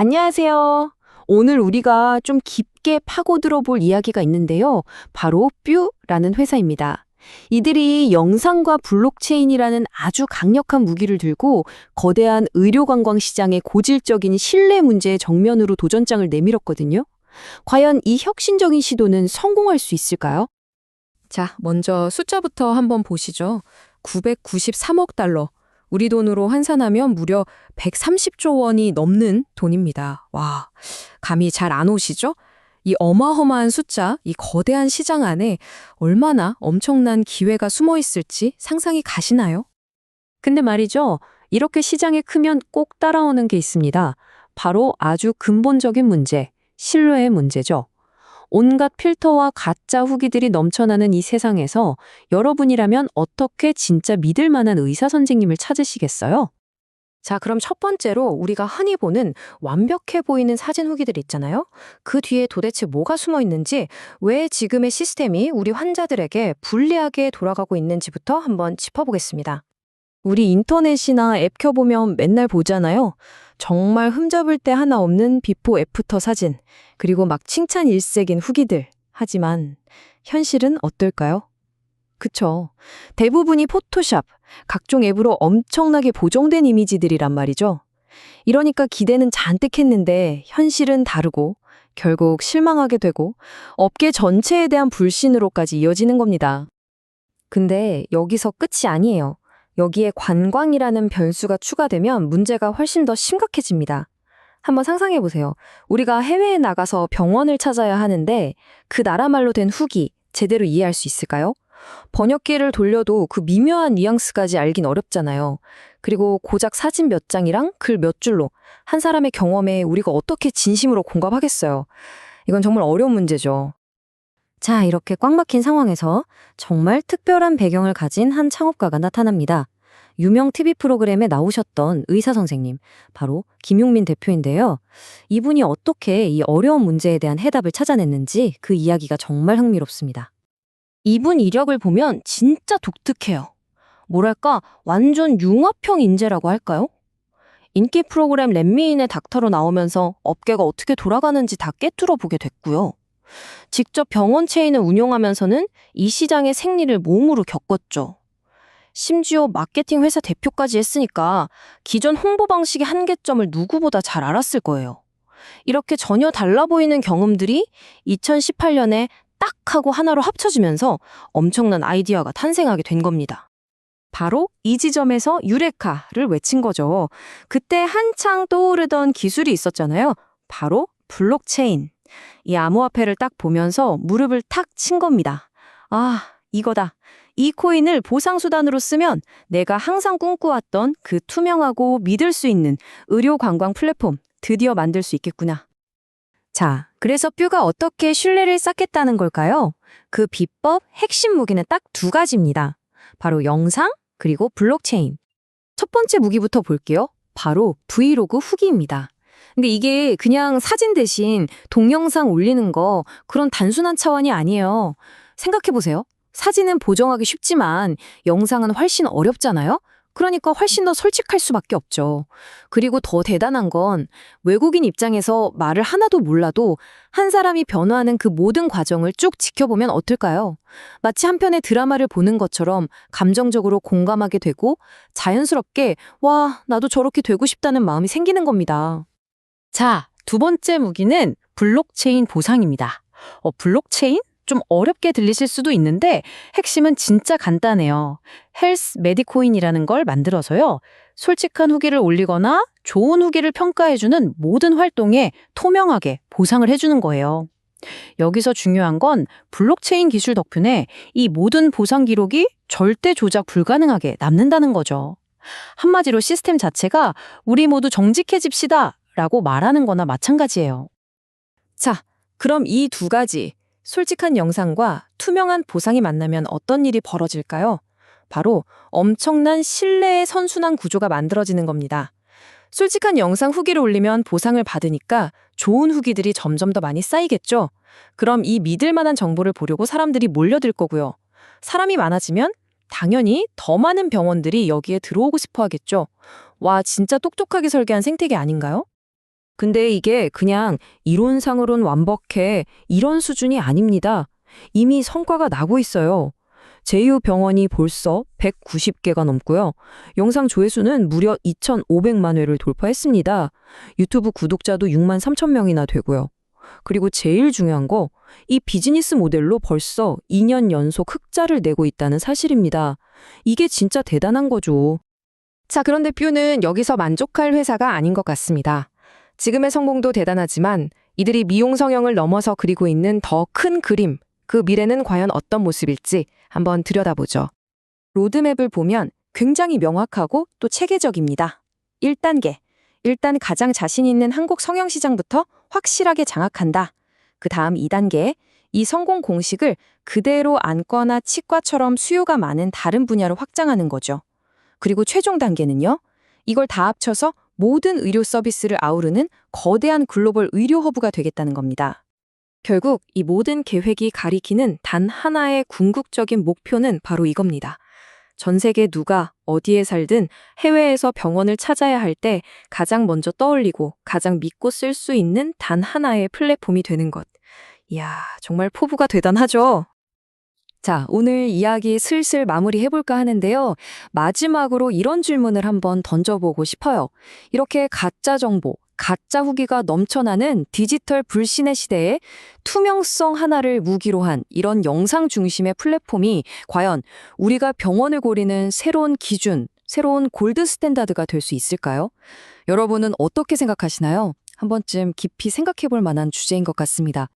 안녕하세요. 오늘 우리가 좀 깊게 파고들어 볼 이야기가 있는데요. 바로 뷰라는 회사입니다. 이들이 영상과 블록체인이라는 아주 강력한 무기를 들고 거대한 의료 관광 시장의 고질적인 신뢰 문제의 정면으로 도전장을 내밀었거든요. 과연 이 혁신적인 시도는 성공할 수 있을까요? 자, 먼저 숫자부터 한번 보시죠. 993억 달러. 우리 돈으로 환산하면 무려 130조 원이 넘는 돈입니다. 와, 감이 잘 안 오시죠? 이 어마어마한 숫자, 이 거대한 시장 안에 얼마나 엄청난 기회가 숨어 있을지 상상이 가시나요? 근데 말이죠. 이렇게 시장이 크면 꼭 따라오는 게 있습니다. 바로 아주 근본적인 문제, 신뢰의 문제죠. 온갖 필터와 가짜 후기들이 넘쳐나는 이 세상에서 여러분이라면 어떻게 진짜 믿을 만한 의사 선생님을 찾으시겠어요? 자, 그럼 첫 번째로 우리가 흔히 보는 완벽해 보이는 사진 후기들 있잖아요. 그 뒤에 도대체 뭐가 숨어 있는지, 왜 지금의 시스템이 우리 환자들에게 불리하게 돌아가고 있는지부터 한번 짚어보겠습니다. 우리 인터넷이나 앱 켜보면 맨날 보잖아요. 정말 흠잡을 데 하나 없는 비포 애프터 사진, 그리고 막 칭찬 일색인 후기들. 하지만 현실은 어떨까요? 그쵸. 대부분이 포토샵, 각종 앱으로 엄청나게 보정된 이미지들이란 말이죠. 이러니까 기대는 잔뜩 했는데 현실은 다르고 결국 실망하게 되고 업계 전체에 대한 불신으로까지 이어지는 겁니다. 근데 여기서 끝이 아니에요. 여기에 관광이라는 변수가 추가되면 문제가 훨씬 더 심각해집니다. 한번 상상해 보세요. 우리가 해외에 나가서 병원을 찾아야 하는데 그 나라 말로 된 후기 제대로 이해할 수 있을까요? 번역기를 돌려도 그 미묘한 뉘앙스까지 알긴 어렵잖아요. 그리고 고작 사진 몇 장이랑 글 몇 줄로 한 사람의 경험에 우리가 어떻게 진심으로 공감하겠어요. 이건 정말 어려운 문제죠. 자, 이렇게 꽉 막힌 상황에서 정말 특별한 배경을 가진 한 창업가가 나타납니다. 유명 TV 프로그램에 나오셨던 의사 선생님, 바로 김용민 대표인데요. 이분이 어떻게 이 어려운 문제에 대한 해답을 찾아냈는지 그 이야기가 정말 흥미롭습니다. 이분 이력을 보면 진짜 독특해요. 뭐랄까, 완전 융합형 인재라고 할까요? 인기 프로그램 렛미인의 닥터로 나오면서 업계가 어떻게 돌아가는지 다 꿰뚫어 보게 됐고요. 직접 병원 체인을 운영하면서는 이 시장의 생리를 몸으로 겪었죠. 심지어 마케팅 회사 대표까지 했으니까 기존 홍보 방식의 한계점을 누구보다 잘 알았을 거예요. 이렇게 전혀 달라 보이는 경험들이 2018년에 딱 하고 하나로 합쳐지면서 엄청난 아이디어가 탄생하게 된 겁니다. 바로 이 지점에서 유레카를 외친 거죠. 그때 한창 떠오르던 기술이 있었잖아요. 바로 블록체인. 이 암호화폐를 딱 보면서 무릎을 탁 친 겁니다. 아, 이거다. 이 코인을 보상수단으로 쓰면 내가 항상 꿈꿔왔던 그 투명하고 믿을 수 있는 의료 관광 플랫폼 드디어 만들 수 있겠구나. 자, 그래서 뷰가 어떻게 신뢰를 쌓겠다는 걸까요? 그 비법, 핵심 무기는 딱 두 가지입니다. 바로 영상, 그리고 블록체인. 첫 번째 무기부터 볼게요. 바로 브이로그 후기입니다. 근데 이게 그냥 사진 대신 동영상 올리는 거 그런 단순한 차원이 아니에요. 생각해보세요. 사진은 보정하기 쉽지만 영상은 훨씬 어렵잖아요? 그러니까 훨씬 더 솔직할 수밖에 없죠. 그리고 더 대단한 건 외국인 입장에서 말을 하나도 몰라도 한 사람이 변화하는 그 모든 과정을 쭉 지켜보면 어떨까요? 마치 한 편의 드라마를 보는 것처럼 감정적으로 공감하게 되고 자연스럽게 와, 나도 저렇게 되고 싶다는 마음이 생기는 겁니다. 자, 두 번째 무기는 블록체인 보상입니다. 어, 블록체인? 좀 어렵게 들리실 수도 있는데 핵심은 진짜 간단해요. 헬스 메디코인이라는 걸 만들어서요. 솔직한 후기를 올리거나 좋은 후기를 평가해주는 모든 활동에 투명하게 보상을 해주는 거예요. 여기서 중요한 건 블록체인 기술 덕분에 이 모든 보상 기록이 절대 조작 불가능하게 남는다는 거죠. 한마디로 시스템 자체가 우리 모두 정직해집시다 라고 말하는 거나 마찬가지예요. 자, 그럼 이 두 가지, 솔직한 영상과 투명한 보상이 만나면 어떤 일이 벌어질까요? 바로 엄청난 신뢰의 선순환 구조가 만들어지는 겁니다. 솔직한 영상 후기를 올리면 보상을 받으니까 좋은 후기들이 점점 더 많이 쌓이겠죠? 그럼 이 믿을 만한 정보를 보려고 사람들이 몰려들 거고요. 사람이 많아지면 당연히 더 많은 병원들이 여기에 들어오고 싶어 하겠죠. 와, 진짜 똑똑하게 설계한 생태계 아닌가요? 근데 이게 그냥 이론상으론 완벽해 이런 수준이 아닙니다. 이미 성과가 나고 있어요. 제휴 병원이 벌써 190개가 넘고요. 영상 조회수는 무려 2,500만 회를 돌파했습니다. 유튜브 구독자도 6만 3천 명이나 되고요. 그리고 제일 중요한 거, 이 비즈니스 모델로 벌써 2년 연속 흑자를 내고 있다는 사실입니다. 이게 진짜 대단한 거죠. 자, 그런데 뷰는 여기서 만족할 회사가 아닌 것 같습니다. 지금의 성공도 대단하지만 이들이 미용 성형을 넘어서 그리고 있는 더 큰 그림, 그 미래는 과연 어떤 모습일지 한번 들여다보죠. 로드맵을 보면 굉장히 명확하고 또 체계적입니다. 1단계. 일단 가장 자신 있는 한국 성형 시장부터 확실하게 장악한다. 그 다음 2단계. 이 성공 공식을 그대로 안과나 치과처럼 수요가 많은 다른 분야로 확장하는 거죠. 그리고 최종 단계는요. 이걸 다 합쳐서 모든 의료 서비스를 아우르는 거대한 글로벌 의료 허브가 되겠다는 겁니다. 결국 이 모든 계획이 가리키는 단 하나의 궁극적인 목표는 바로 이겁니다. 전 세계 누가 어디에 살든 해외에서 병원을 찾아야 할 때 가장 먼저 떠올리고 가장 믿고 쓸 수 있는 단 하나의 플랫폼이 되는 것. 이야, 정말 포부가 대단하죠? 자, 오늘 이야기 슬슬 마무리해볼까 하는데요. 마지막으로 이런 질문을 한번 던져보고 싶어요. 이렇게 가짜 정보, 가짜 후기가 넘쳐나는 디지털 불신의 시대에 투명성 하나를 무기로 한 이런 영상 중심의 플랫폼이 과연 우리가 병원을 고리는 새로운 기준, 새로운 골드 스탠다드가 될 수 있을까요? 여러분은 어떻게 생각하시나요? 한 번쯤 깊이 생각해 볼 만한 주제인 것 같습니다.